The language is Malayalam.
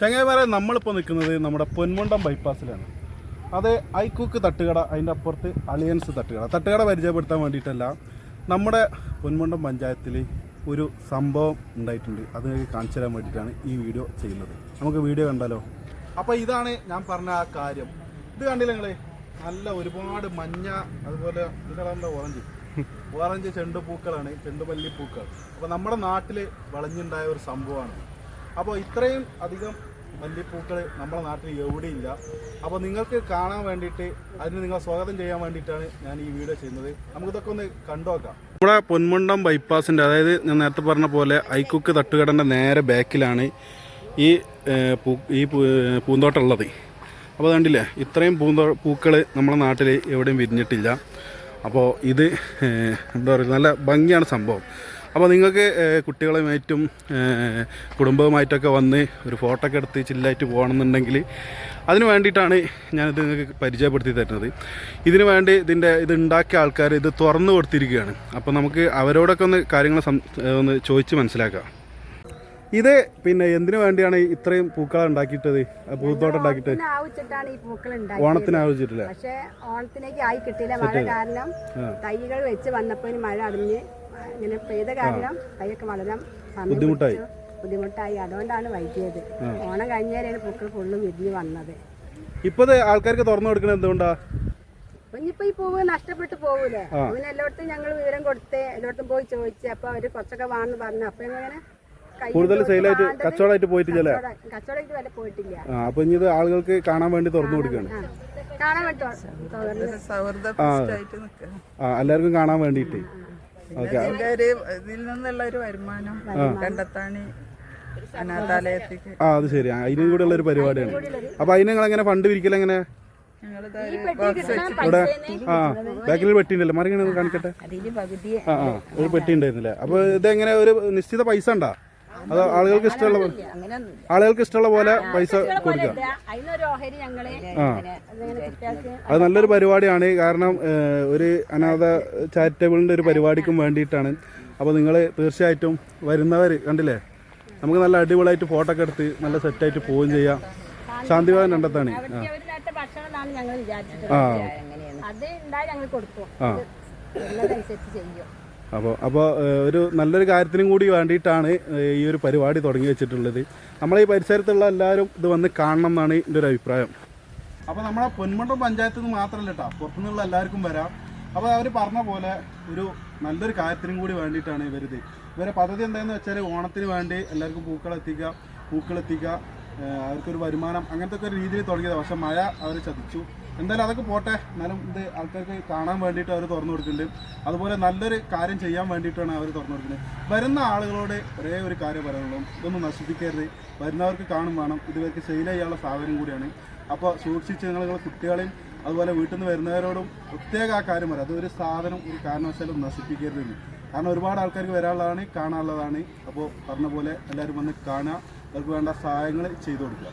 ചങ്ങായിമാരെ നമ്മളിപ്പോൾ നിൽക്കുന്നത് നമ്മുടെ പൊന്മുണ്ടം ബൈപ്പാസിലാണ്. അത് ഐക്കൂക്ക് തട്ടുകട അതിന്റെ അപ്പുറത്ത് അലയൻസ് തട്ടുകട. തട്ടുകട പരിചയപ്പെടുത്താൻ വേണ്ടിയിട്ടല്ല നമ്മുടെ പൊന്മുണ്ടം പഞ്ചായത്തിൽ ഒരു സംഭവം ഉണ്ടായിട്ടുണ്ട്. അത് കാണിച്ചു തരാൻ വേണ്ടിയിട്ടാണ് ഈ വീഡിയോ ചെയ്യുന്നത്. നമുക്ക് വീഡിയോ കണ്ടാലോ? അപ്പോൾ ഇതാണ് ഞാൻ പറഞ്ഞ ആ കാര്യം. ഇത് കണ്ടില്ല നിങ്ങൾ നല്ല ഒരുപാട് മഞ്ഞ അതുപോലെ ഇത് ഓറഞ്ച്. ഓറഞ്ച് ചെണ്ടുപൂക്കളാണ് ചെണ്ടുപല്ലി പൂക്കൾ. അപ്പോൾ നമ്മുടെ നാട്ടിൽ വളഞ്ഞുണ്ടായ ഒരു സംഭവമാണ്. അപ്പോൾ ഇത്രയും അധികം മല്ലിപ്പൂക്കൾ നമ്മുടെ നാട്ടിൽ എവിടെയില്ല. അപ്പോൾ നിങ്ങൾക്ക് കാണാൻ വേണ്ടിയിട്ട് അതിന് നിങ്ങൾ സ്വാഗതം ചെയ്യാൻ വേണ്ടിയിട്ടാണ് ഞാൻ ഈ വീഡിയോ ചെയ്യുന്നത്. നമുക്കിതൊക്കെ ഒന്ന് കണ്ടുനോക്കാം ഇവിടെ പൊന്മുണ്ടം ബൈപ്പാസിന്റെ അതായത് ഞാൻ നേരത്തെ പറഞ്ഞ പോലെ ഐക്കുക്ക് തട്ടുകടന്റെ നേരെ ബാക്കിലാണ് ഈ പൂ ഈ പൂന്തോട്ടം ഉള്ളത്. അപ്പോൾ കണ്ടില്ലേ ഇത്രയും പൂന്തോ പൂക്കൾ നമ്മുടെ നാട്ടിൽ എവിടെയും വിരിഞ്ഞിട്ടില്ല. അപ്പോൾ ഇത് എന്താ പറയുക നല്ല ഭംഗിയാണ് സംഭവം. അപ്പോൾ നിങ്ങൾക്ക് കുട്ടികളുമായിട്ടും കുടുംബവുമായിട്ടൊക്കെ വന്ന് ഒരു ഫോട്ടോ ഒക്കെ എടുത്ത് ചില്ലായിട്ട് പോകണമെന്നുണ്ടെങ്കിൽ അതിന് വേണ്ടിയിട്ടാണ് ഞാനിത് നിങ്ങൾക്ക് പരിചയപ്പെടുത്തി തരുന്നത്. ഇതിന് വേണ്ടി ഇതിന്റെ ഇത് ഉണ്ടാക്കിയ ആൾക്കാർ ഇത് തുറന്നു കൊടുത്തിരിക്കുകയാണ്. അപ്പോൾ നമുക്ക് അവരോടൊക്കെ ഒന്ന് കാര്യങ്ങൾ ഒന്ന് ചോദിച്ച് മനസ്സിലാക്കാം. ഇത് പിന്നെ എന്തിനു വേണ്ടിയാണ് ഇത്രയും പൂക്കൾ ഉണ്ടാക്കിയിട്ടത്? പൂത്തോട്ടം ഉണ്ടാക്കിയിട്ട്? ഓണത്തിന് ആവശ്യമില്ല പക്ഷെ ഓണത്തിലേക്ക് ആയി കിട്ടിയില്ല. മഴ കാരണം തൈകൾ വെച്ച് വന്നപ്പോൾ മഴ അടിഞ്ഞ് ഇങ്ങനെ പെയ്ത കാരണം കൈയൊക്കെ വളരാൻ ബുദ്ധിമുട്ടായി. ബുദ്ധിമുട്ടായി. അതുകൊണ്ടാണ് വൈകിയത്. ഓണം കഴിഞ്ഞേരാണ് പൂക്കൾ ഫുള്ളും വിരിഞ്ഞ് വന്നത്. ഇപ്പത് ഇത് ആൾക്കാർക്ക് തുറന്നു കൊടുക്കണത് എന്തുകൊണ്ടാ? അപ്പൊ ഇനിയിപ്പോ ഈ പൂവ് നഷ്ടപ്പെട്ടു പോകൂലേ അങ്ങനെ എല്ലായിടത്തും ഞങ്ങൾ വിവരം കൊടുത്ത് എല്ലായിടത്തും പോയി ചോദിച്ച് അപ്പൊ അവർ കുറച്ചൊക്കെ വാന്ന് പറഞ്ഞു. അപ്പൊ ഇങ്ങനെ കൂടുതൽ സെയിലായിട്ട് കച്ചവടമായിട്ട് പോയിട്ടില്ലല്ലേ കച്ചവടമായിട്ട് വരെ പോയിട്ടില്ല. ആ അപ്പോൾ ഇനി ഇത് ആളുകൾക്ക് കാണാൻ വേണ്ടി തുറന്നു കൊടുക്കുകയാണ് കാണാൻ വേണ്ടി എല്ലാവർക്കും കാണാൻ വേണ്ടിയിട്ട്. ഇതിന്റെ ഒരു ഇതിൽ നിന്നുള്ള ഒരു വരുമാനം കണ്ടെത്താൻ അനാഥാലയത്തേക്ക്. ആ അത് ശരി. അതിനും കൂടെ ഉള്ള ഒരു പരിപാടിയാണ്. അപ്പൊ അതിന് നിങ്ങൾ എങ്ങനെ ഫണ്ട് പിരിക്കൽ എങ്ങനെ ഇവിടെ? ആ ബാക്കിൽ പെട്ടി ഉണ്ടല്ലോ. മറിങ്ങനെ കാണിക്കട്ടെ? ആ ഒരു പെട്ടി ഉണ്ടായിരുന്നില്ലേ? അപ്പൊ ഇതെങ്ങനെ ഒരു നിശ്ചിത പൈസ ഉണ്ടോ? അതോ ആളുകൾക്ക് ഇഷ്ടമുള്ള പോലെ. ആളുകൾക്ക് ഇഷ്ടമുള്ള പോലെ പൈസ കൊടുക്കുക. അത് നല്ലൊരു പരിപാടിയാണ്. കാരണം ഒരു അനാഥ ചാരിറ്റബിളിന്റെ ഒരു പരിപാടിക്കും വേണ്ടിയിട്ടാണ്. അപ്പോൾ നിങ്ങൾ തീർച്ചയായിട്ടും വരുന്നവർ കണ്ടില്ലേ? നമുക്ക് നല്ല അടിപൊളിയായിട്ട് ഫോട്ടോ ഒക്കെ എടുത്ത് നല്ല സെറ്റായിട്ട് പോവുകയും ചെയ്യാം. ശാന്തിഭവൻ രണ്ടത്താണ് ആ. അത് ഉണ്ടായി ഞങ്ങൾ കൊടുക്കും. അപ്പോൾ അപ്പോൾ ഒരു നല്ലൊരു കാര്യത്തിനും കൂടി വേണ്ടിയിട്ടാണ് ഈ ഒരു പരിപാടി തുടങ്ങി വെച്ചിട്ടുള്ളത്. നമ്മളെ ഈ പരിസരത്തുള്ള എല്ലാവരും ഇത് വന്ന് കാണണം എന്നാണ് എന്റെ ഒരു അഭിപ്രായം. അപ്പോൾ നമ്മളെ പൊന്മണ്ടം പഞ്ചായത്തിൽ നിന്ന് മാത്രമല്ല കേട്ടോ പുറത്തുനിന്നുള്ള എല്ലാവർക്കും വരാം. അപ്പോൾ അവർ പറഞ്ഞ പോലെ ഒരു നല്ലൊരു കാര്യത്തിനും കൂടി വേണ്ടിയിട്ടാണ് ഇവരിത്. ഇവരെ പദ്ധതി എന്താണെന്ന് വെച്ചാൽ ഓണത്തിന് വേണ്ടി എല്ലാവർക്കും പൂക്കളെത്തിക്കുക പൂക്കളെത്തിക്കുക അവർക്കൊരു വരുമാനം അങ്ങനത്തെ ഒക്കെ ഒരു രീതിയിൽ തുടങ്ങിയത്. പക്ഷേ മഴ അവർ ചതിച്ചു. എന്തായാലും അതൊക്കെ പോട്ടെ. എന്നാലും ഇത് ആൾക്കാർക്ക് കാണാൻ വേണ്ടിയിട്ട് അവർ തുറന്നു കൊടുക്കുന്നുണ്ട്. അതുപോലെ നല്ലൊരു കാര്യം ചെയ്യാൻ വേണ്ടിയിട്ടാണ് അവർ തുറന്നു കൊടുക്കുന്നത്. വരുന്ന ആളുകളോട് ഒരേ ഒരു കാര്യം പറയുള്ളൂ. ഇതൊന്നും നശിപ്പിക്കരുത്. വരുന്നവർക്ക് കാണും വേണം. ഇതുവർക്ക് സെയിൽ ചെയ്യാനുള്ള സാധനം കൂടിയാണ്. അപ്പോൾ സൂക്ഷിച്ച് നിങ്ങൾ കുട്ടികളെയും അതുപോലെ വീട്ടിൽ നിന്ന് വരുന്നവരോടും പ്രത്യേക ആ കാര്യം പറയാം. അതൊരു സാധനം ഒരു കാരണവശാലും നശിപ്പിക്കരുത് കാരണം ഒരുപാട് ആൾക്കാർക്ക് വരാനുള്ളതാണ് കാണാനുള്ളതാണ്. അപ്പോൾ പറഞ്ഞ പോലെ എല്ലാവരും വന്ന് കാണുക. അവർക്ക് വേണ്ട സഹായങ്ങൾ ചെയ്തു കൊടുക്കുക.